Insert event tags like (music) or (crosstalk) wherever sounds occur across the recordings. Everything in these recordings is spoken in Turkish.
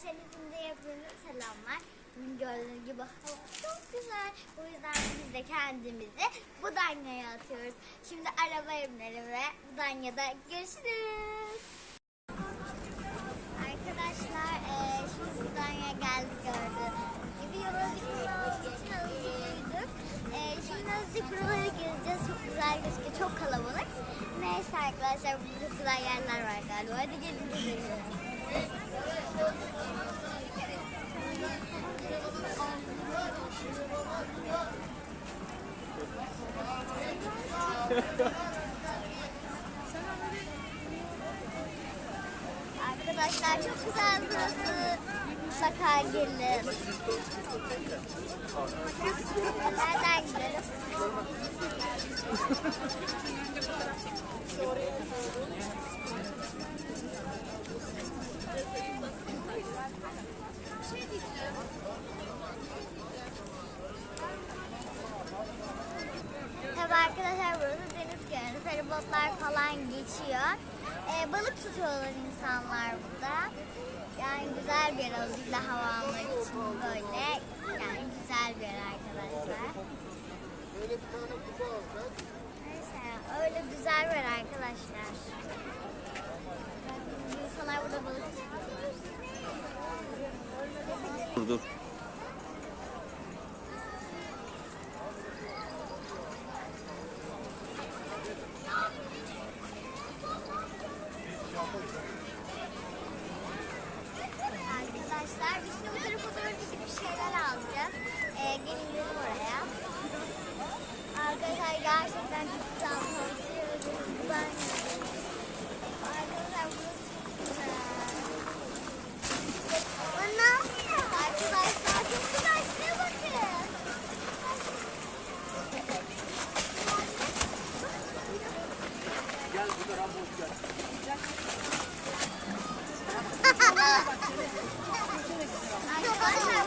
Arkadaşlar hepinize yapıyorum selamlar. Bugün gördüğünüz gibi hava çok güzel. O yüzden biz de kendimizi Budanya'ya atıyoruz. Şimdi arabaya binelim ve Budanya'da görüşürüz. Arkadaşlar eee, şimdi Budanya'ya geldik gördüğünüz gibi. Yola için hazırlıyorduk. Eee, şimdi azıcık buraları gezeceğiz. Çok güzel gözüküyor. Çok kalabalık. Neyse arkadaşlar burada güzel yerler var galiba. Hadi gelin. Arkadaşlar çok güzel burası. Mutlaka gelin. Nereden gidelim? Tabii arkadaşlar burası deniz kenarı. Feribotlar falan geçiyor. Ee, balık tutuyorlar insanlar burada. Yani güzel bir yer özellikle hava almak için böyle. Yani güzel bir yer arkadaşlar. Neyse öyle güzel bir yer arkadaşlar. İnsanlar burada balık tutuyor. Dur. Arkadaşlar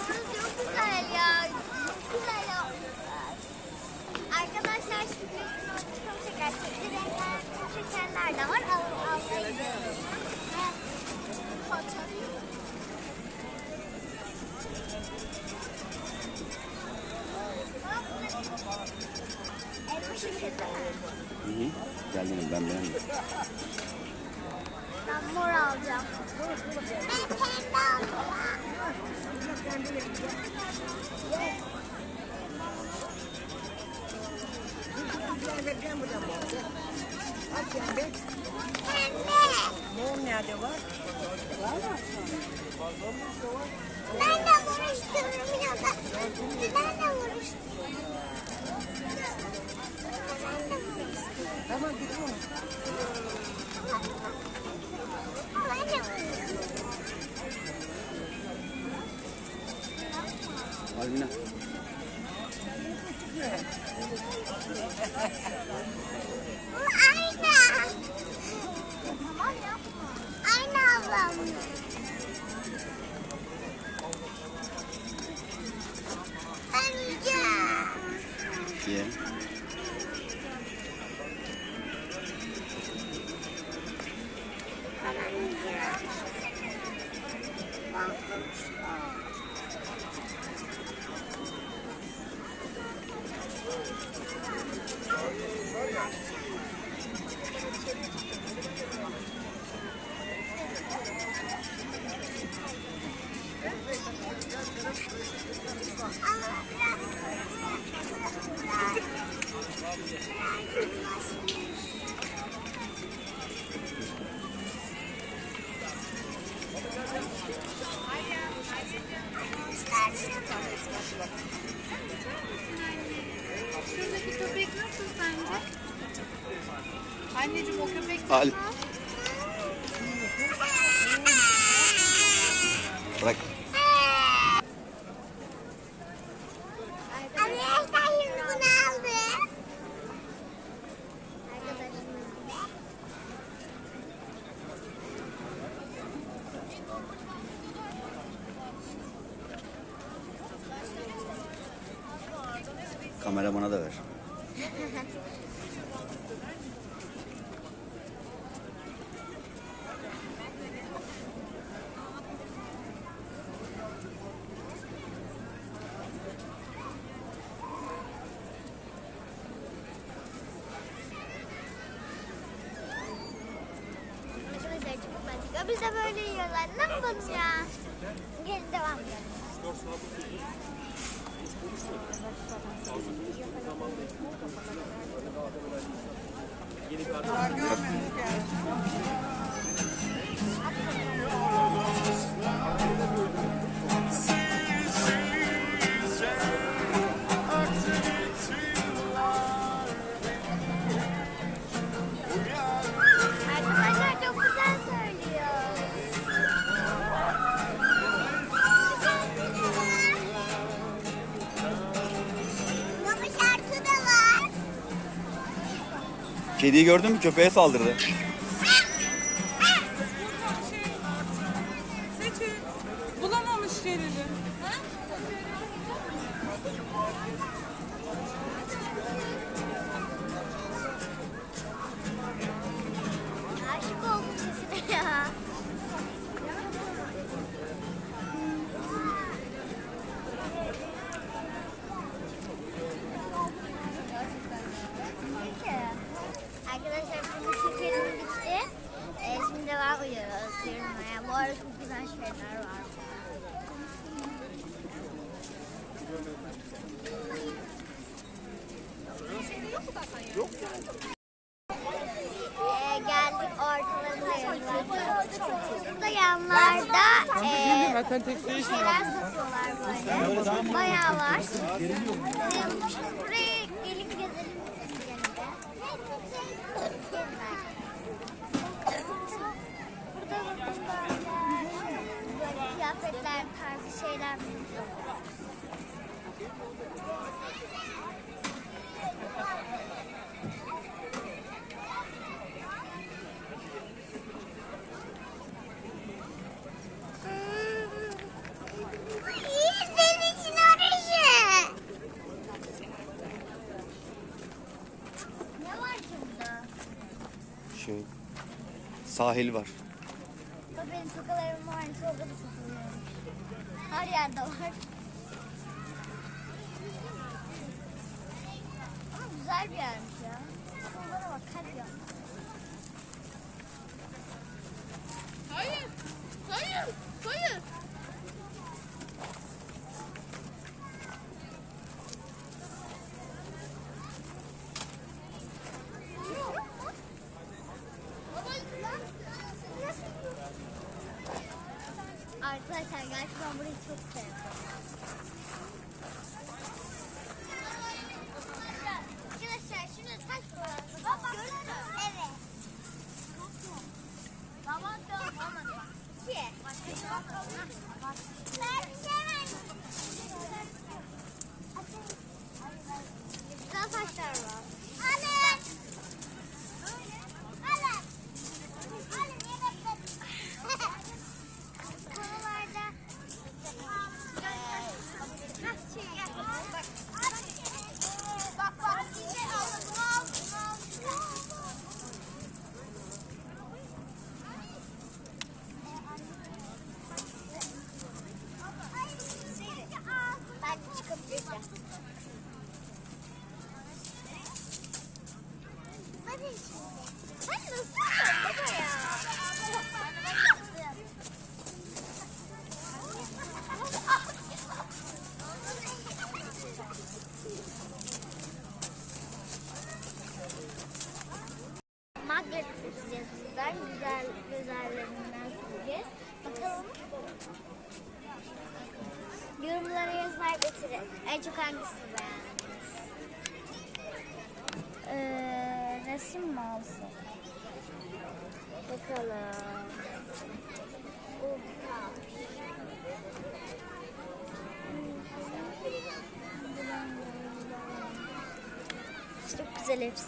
burası çok güzel ya. Güzel ya. Arkadaşlar şimdi çok şeker, çeşitli renkler, şekerler de var. Al, şekeri. Hı hı. Geldim ben beğendim. Ben mor alacağım. Ben pembe alacağım. Pembe. Mor nerede var? Ben de mor istiyorum ya da. Ben de istiyorum. Ben de istiyorum. Tamam gidiyorum. Bu aynı. Aynı ablam. Ben yiyeceğim. Ye. Bırak. Arkadaşlar şimdi bunu aldım. Kamera bana da ver. (laughs) biz de böyle yiyorlar. Ne yapalım ya? Gelin devam edelim. Kediyi gördün mü? Köpeğe saldırdı. Burada yanlarda bir şeyler satıyorlar böyle. Bayağı var. Buraya gelin gezelim. Burada böyle, kıyafetler tarzı şeyler var. Senin için arışı. Ne var ki burada? Şu sahil var. Bak benim tokalarım var. Toka da satılıyor. Her yerde var. Ama güzel bir yermiş ya. Şunlara bak kalp ya. Arkadaşlar gerçekten burayı çok sevdim. Arkadaşlar şimdi taş var. Gördün mü? Evet. Tamam tamam. İki. Güzel taşlar var. Ben seçeceğiz buradan. Güzel, güzellerinden seçeceğiz. Bakalım. Yorumlara yazar getirin. En çok hangisini beğendiniz? Ee, resim mi olsun? Bakalım. Çok güzel hepsi.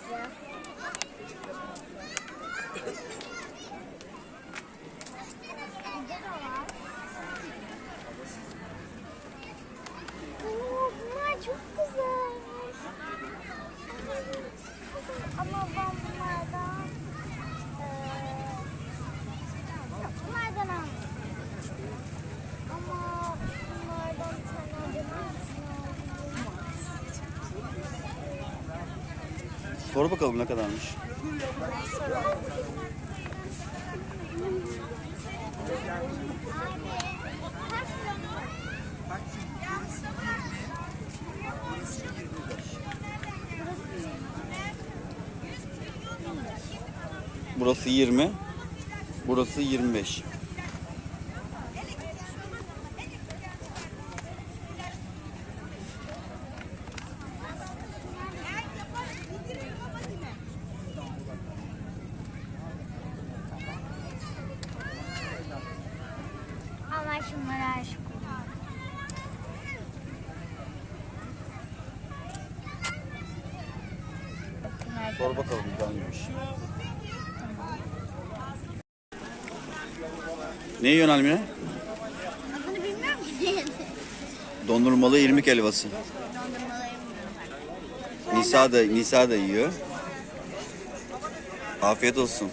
Oo, bunlar çok güzel. Ama ben bunlardan eee yok, bunlardan almayayım. Ama bunlardan bir tane alacağım. Hangisini alayım? Sor bakalım ne kadarmış. Burası 20. Burası 25. Ama şunlara aşık oldum. Sor bakalım güzelmiş. Ne yiyorsun Almine? Adını bilmiyorum ki. Dondurmalı irmik helvası. Nisa da Nisa da yiyor. Afiyet olsun.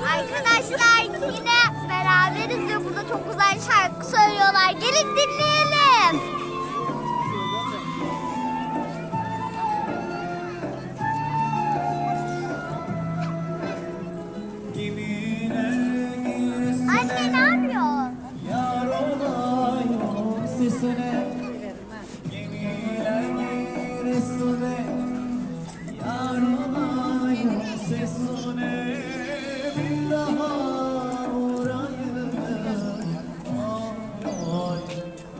Arkadaşlar yine beraberiz ve burada çok güzel şarkı söylüyorlar. Gelin dinleyelim. Sesine Gemiler giresine Yar olayım sesine Bir daha uğrayım Oy,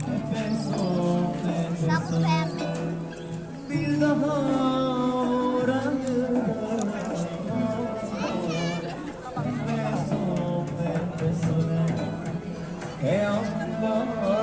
nefes ol nefes ol. Bir daha Ey Allah